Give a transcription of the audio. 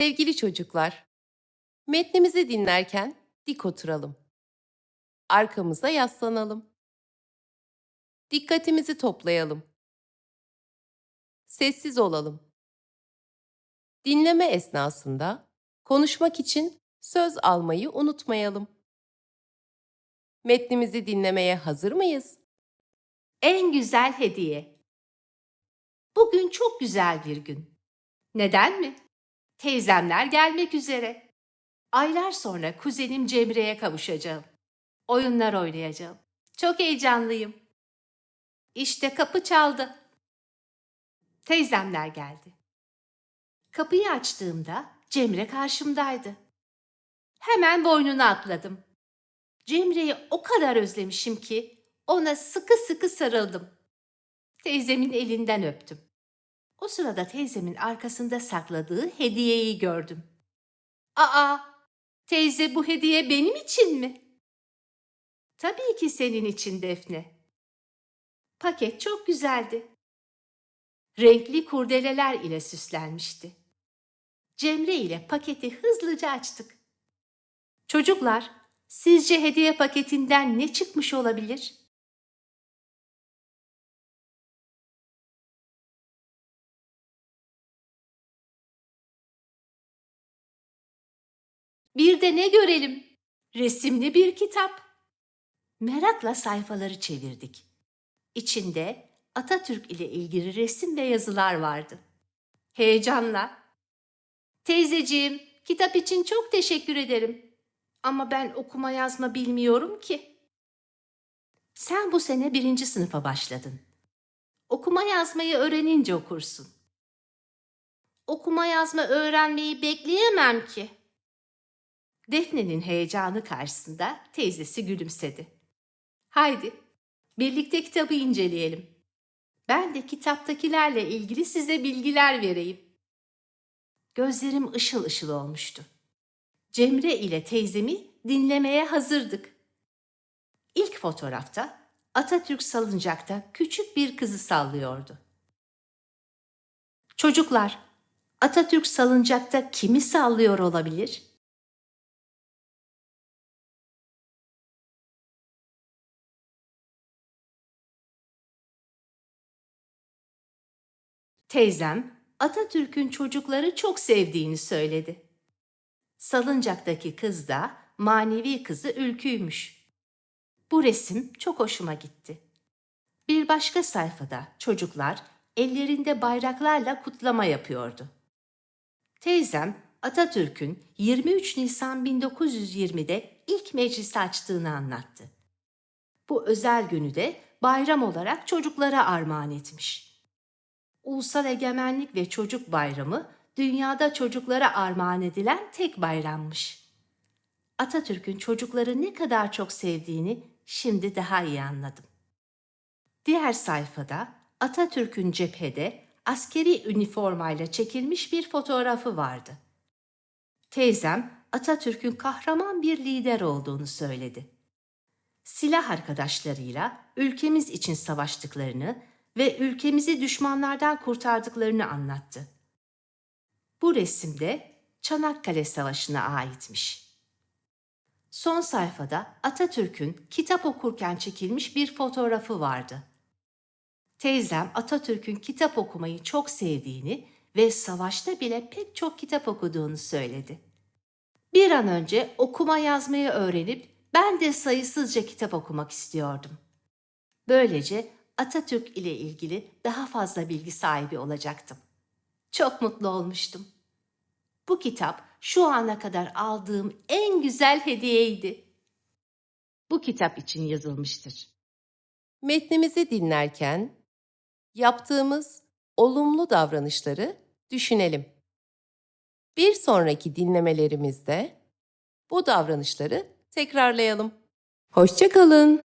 Sevgili çocuklar, metnimizi dinlerken dik oturalım. Arkamıza yaslanalım. Dikkatimizi toplayalım. Sessiz olalım. Dinleme esnasında konuşmak için söz almayı unutmayalım. Metnimizi dinlemeye hazır mıyız? En güzel hediye. Bugün çok güzel bir gün. Neden mi? Teyzemler gelmek üzere. Aylar sonra kuzenim Cemre'ye kavuşacağım. Oyunlar oynayacağım. Çok heyecanlıyım. İşte kapı çaldı. Teyzemler geldi. Kapıyı açtığımda Cemre karşımdaydı. Hemen boynuna atladım. Cemre'yi o kadar özlemişim ki ona sıkı sıkı sarıldım. Teyzemin elinden öptüm. O sırada teyzemin arkasında sakladığı hediyeyi gördüm. Aa, teyze bu hediye benim için mi? Tabii ki senin için Defne. Paket çok güzeldi. Renkli kurdeleler ile süslenmişti. Cemre ile paketi hızlıca açtık. Çocuklar, sizce hediye paketinden ne çıkmış olabilir? Bir de ne görelim? Resimli bir kitap. Merakla sayfaları çevirdik. İçinde Atatürk ile ilgili resim ve yazılar vardı. Heyecanla. Teyzeciğim, kitap için çok teşekkür ederim. Ama ben okuma yazma bilmiyorum ki. Sen bu sene birinci sınıfa başladın. Okuma yazmayı öğrenince okursun. Okuma yazma öğrenmeyi bekleyemem ki. Defne'nin heyecanı karşısında teyzesi gülümsedi. Haydi, birlikte kitabı inceleyelim. Ben de kitaptakilerle ilgili size bilgiler vereyim. Gözlerim ışıl ışıl olmuştu. Cemre ile teyzemi dinlemeye hazırdık. İlk fotoğrafta Atatürk salıncakta küçük bir kızı sallıyordu. Çocuklar, Atatürk salıncakta kimi sallıyor olabilir? Teyzem Atatürk'ün çocukları çok sevdiğini söyledi. Salıncaktaki kız da manevi kızı Ülkü'ymüş. Bu resim çok hoşuma gitti. Bir başka sayfada çocuklar ellerinde bayraklarla kutlama yapıyordu. Teyzem Atatürk'ün 23 Nisan 1920'de ilk meclisi açtığını anlattı. Bu özel günü de bayram olarak çocuklara armağan etmiş. Ulusal Egemenlik ve Çocuk Bayramı dünyada çocuklara armağan edilen tek bayrammış. Atatürk'ün çocukları ne kadar çok sevdiğini şimdi daha iyi anladım. Diğer sayfada Atatürk'ün cephede askeri üniformayla çekilmiş bir fotoğrafı vardı. Teyzem Atatürk'ün kahraman bir lider olduğunu söyledi. Silah arkadaşlarıyla ülkemiz için savaştıklarını ve ülkemizi düşmanlardan kurtardıklarını anlattı. Bu resimde Çanakkale Savaşı'na aitmiş. Son sayfada Atatürk'ün kitap okurken çekilmiş bir fotoğrafı vardı. Teyzem Atatürk'ün kitap okumayı çok sevdiğini ve savaşta bile pek çok kitap okuduğunu söyledi. Bir an önce okuma yazmayı öğrenip ben de sayısızca kitap okumak istiyordum. Böylece Atatürk ile ilgili daha fazla bilgi sahibi olacaktım. Çok mutlu olmuştum. Bu kitap şu ana kadar aldığım en güzel hediyeydi. Bu kitap için yazılmıştır. Metnimizi dinlerken yaptığımız olumlu davranışları düşünelim. Bir sonraki dinlemelerimizde bu davranışları tekrarlayalım. Hoşça kalın.